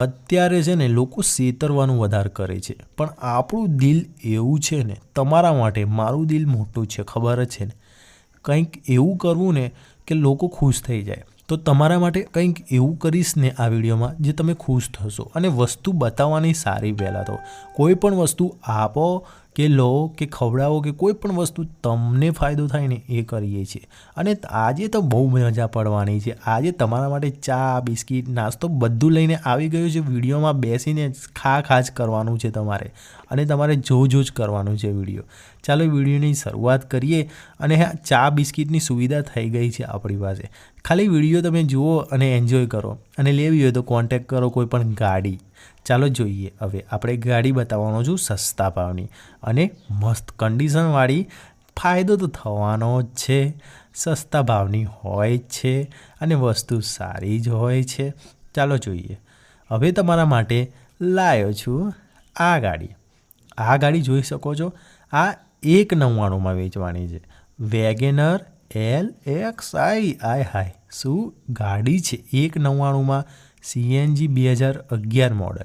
અત્યારે છે ને લોકો સેતરવાનું વધારે કરે છે. પણ આપણું દિલ એવું છે ને, તમારા માટે મારું દિલ મોટું છે, ખબર જ છે ને. કંઈક એવું કરવું ને કે લોકો ખુશ થઈ જાય. તો તમારા માટે કંઈક એવું કરીશ ને આ વિડીયોમાં જે તમે ખુશ થશો. અને વસ્તુ બતાવવાની સારી પહેલાં તો. કોઈ પણ વસ્તુ આપો કે લો, કે ખવડાવો, કે કોઈ પણ વસ્તુ તમને ફાયદો થાય ને એ કરીએ છીએ. અને આજે તો બહુ મજા પડવાની છે. આજે તમારા માટે ચા, બિસ્કિટ, નાસ્તો બધું લઈને આવી ગયું છે. વિડીયોમાં બેસીને ખા ખા કરવાનું છે તમારે. અને તમારે જો જો જ કરવાનું છે વીડિયો. ચાલો વિડીયોની શરૂઆત કરીએ. અને હા, ચા, બિસ્કિટની સુવિધા થઈ ગઈ છે આપણી પાસે. ખાલી વીડિયો તમે જુઓ અને એન્જોય કરો. અને લેવી હોય તો કોન્ટેક કરો કોઈ પણ ગાડી. ચાલો જોઈએ. હવે આપણે ગાડી બતાવવાનો છું સસ્તા ભાવની અને મસ્ત કન્ડિશનવાળી ફાયદો તો થવાનો જ છે. સસ્તા ભાવની હોય છે અને વસ્તુ સારી જ હોય છે. ચાલો જોઈએ. હવે તમારા માટે લાવ્યો છું આ ગાડી. આ ગાડી જોઈ શકો છો. આ એક નવ્વાણુંમાં વેચવાની છે. Wagon R L X I આય હાય. શું ગાડી છે? એક નવ્વાણુંમાં સીએનજી બે હજાર અગિયાર મોડલ.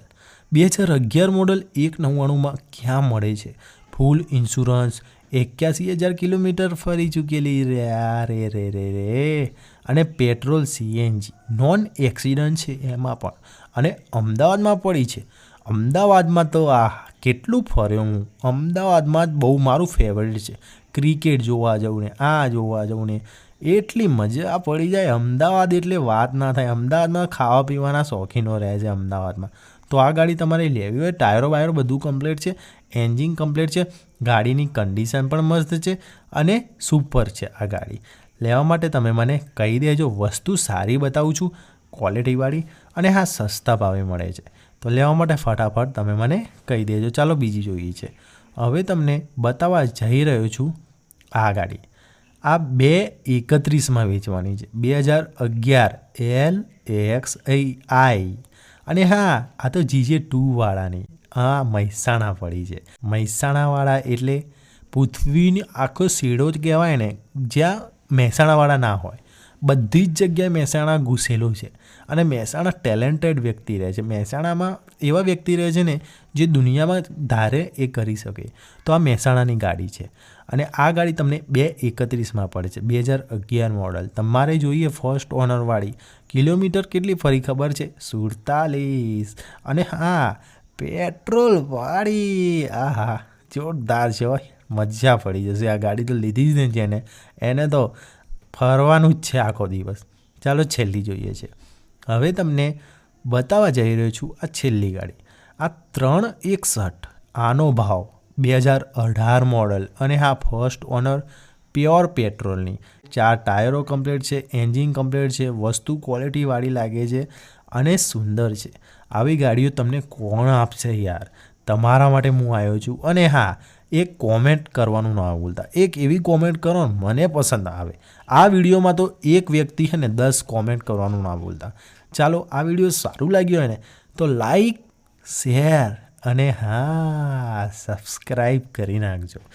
બે હજાર અગિયાર મોડલ એક નવ્વાણુંમાં ક્યાં મળે છે? Full insurance. એક્યાસી હજાર કિલોમીટર ફરી ચૂકેલી. રે રે રે રે રે. અને પેટ્રોલ સીએનજી. નોન એક્સિડન્ટ છે એમાં પણ. અને અમદાવાદમાં પડી છે. અમદાવાદમાં તો આ કેટલું ફર્યો હું. અમદાવાદમાં જ બહુ મારું ફેવરેટ છે. ક્રિકેટ જોવા જવું ને, આ જોવા જવું ને. એટલી મજા પડી જાય. અમદાવાદ એટલે વાત ના થાય. અમદાવાદમાં ખાવા પીવાના શોખીનો રહે છે અમદાવાદમાં. તો આ ગાડી તમારે લેવી હોય. ટાયરો બાયરો બધું કમ્પ્લીટ છે. એન્જિન કમ્પ્લીટ છે. ગાડીની કન્ડિશન પણ મસ્ત છે અને સુપર છે આ ગાડી. લેવા માટે તમે મને કહી દેજો. વસ્તુ સારી બતાવું છું. ક્વોલિટીવાળી અને હા, સસ્તા ભાવે મળે છે. તો લેવા માટે ફટાફટ તમે મને કહી દેજો. ચાલો બીજી જોઈએ છે. હવે તમને બતાવવા જઈ રહ્યો છું આ ગાડી. આ બે એકત્રીસમાં વેચવાની છે. બે હજાર અગિયાર એલ એક્સ આઈ અને હા, આ તો જીજે ટુવાળાની આ મહેસાણા પડી છે. મહેસાણાવાળા એટલે પૃથ્વીની આખો શેડો જ કહેવાય ને, જ્યાં મહેસાણાવાળા ના હોય. બધી જ જગ્યાએ મહેસાણા ઘૂસેલું છે. અને મહેસાણા ટેલેન્ટેડ વ્યક્તિ રહે છે. મહેસાણામાં એવા વ્યક્તિ રહે છે ને, જે દુનિયામાં ધારે એ કરી શકે. તો આ મહેસાણાની ગાડી છે. અને આ ગાડી તમને બે એકત્રીસમાં પડે છે. બે હજાર અગિયાર મોડલ તમારે જોઈએ ફર્સ્ટ ઓનરવાળી કિલોમીટર કેટલી ફરી ખબર છે? સુડતાલીસ. અને હા પેટ્રોલવાળી આ હા જોરદાર છે હોય મજા પડી જશે. આ ગાડી તો લીધી જ ને જેને એને તો ફરવાનું જ છે આખો દિવસ. ચાલો છેલ્લી જોઈએ છે. હવે તમને બતાવવા જઈ રહ્યો છું આ છેલ્લી ગાડી. આ ત્રણ એકસઠ. આનો ભાવ. બે હજાર અઢાર મોડલ અને હા ફર્સ્ટ ઓનર પ્યોર પેટ્રોલની ચાર ટાયરો કમ્પ્લીટ છે એન્જિન કમ્પ્લીટ છે, વસ્તુ ક્વોલિટીવાળી લાગે છે અને સુંદર છે. આવી ગાડીઓ તમને કોણ આપશે યાર? તમારા માટે હું આવ્યો છું. અને હા, એક કોમેન્ટ કરવાનું ના ભૂલતા. એક એવી કોમેન્ટ કરો, મને પસંદ આવે. આ વિડીયોમાં તો એક વ્યક્તિ છે ને, દસ કોમેન્ટ કરવાનું ના ભૂલતા. ચાલો, આ વીડિયો સારું લાગ્યું હોય ને, તો લાઈક શેર અને હા સબસ્ક્રાઈબ કરી નાખજો.